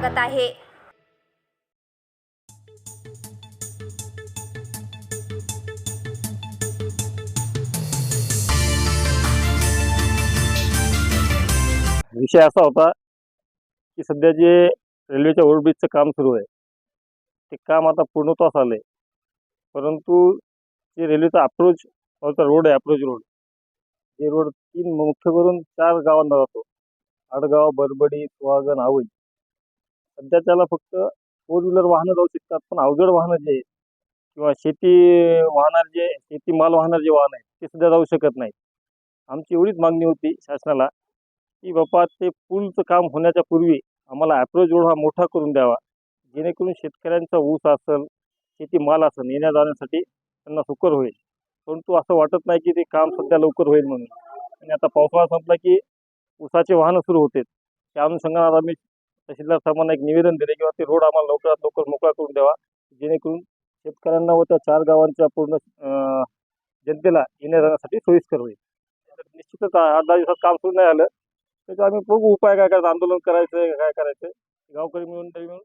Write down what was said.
स्वागत आहे. विषय असा होता की सध्या जे रेल्वेच्या ओव्हरब्रिजचं काम सुरू आहे ते काम आता पूर्णत्वास आलं आहे परंतु जे रेल्वेचा अप्रोच रोड आहे अप्रोच रोड हे रोड तीन मुख्य करून चार गावांना जातो. आडगाव बरबडी सुहागन आवई. सध्या त्याला फक्त फोर व्हीलर वाहनं जाऊ शकतात पण अवजड वाहनं जे आहेत किंवा शेती वाहणार जे शेती माल वाहणार जे वाहन आहेत ते सध्या जाऊ शकत नाहीत. आमची एवढीच मागणी होती शासनाला की बाबा ते पूलचं काम होण्याच्या पूर्वी आम्हाला ॲप्रोच रोड हा मोठा करून द्यावा जेणेकरून शेतकऱ्यांचा ऊस असेल शेती माल असेल येण्या जाण्यासाठी त्यांना सुकर होईल. परंतु असं वाटत नाही की ते काम सध्या लवकर होईल म्हणून. आणि आता पावसाळा संपला की ऊसाचे वाहनं सुरू होते त्या अनुषंगाने आम्ही तहसीलदार साहेबांना एक निवेदन दिले किंवा ते रोड आम्हाला लवकरात लवकर मोकळा करून द्यावा. जेणेकरून शेतकऱ्यांना व त्या चार गावांच्या पूर्ण जनतेला येण्या जाण्यासाठी सोयीस्कर होईल. निश्चितच आठ दहा दिवसात काम सुरू नाही आलं त्याचं आम्ही बघू उपाय काय करायचं आंदोलन करायचं काय करायचं गावकरी मिळून तरी मिळून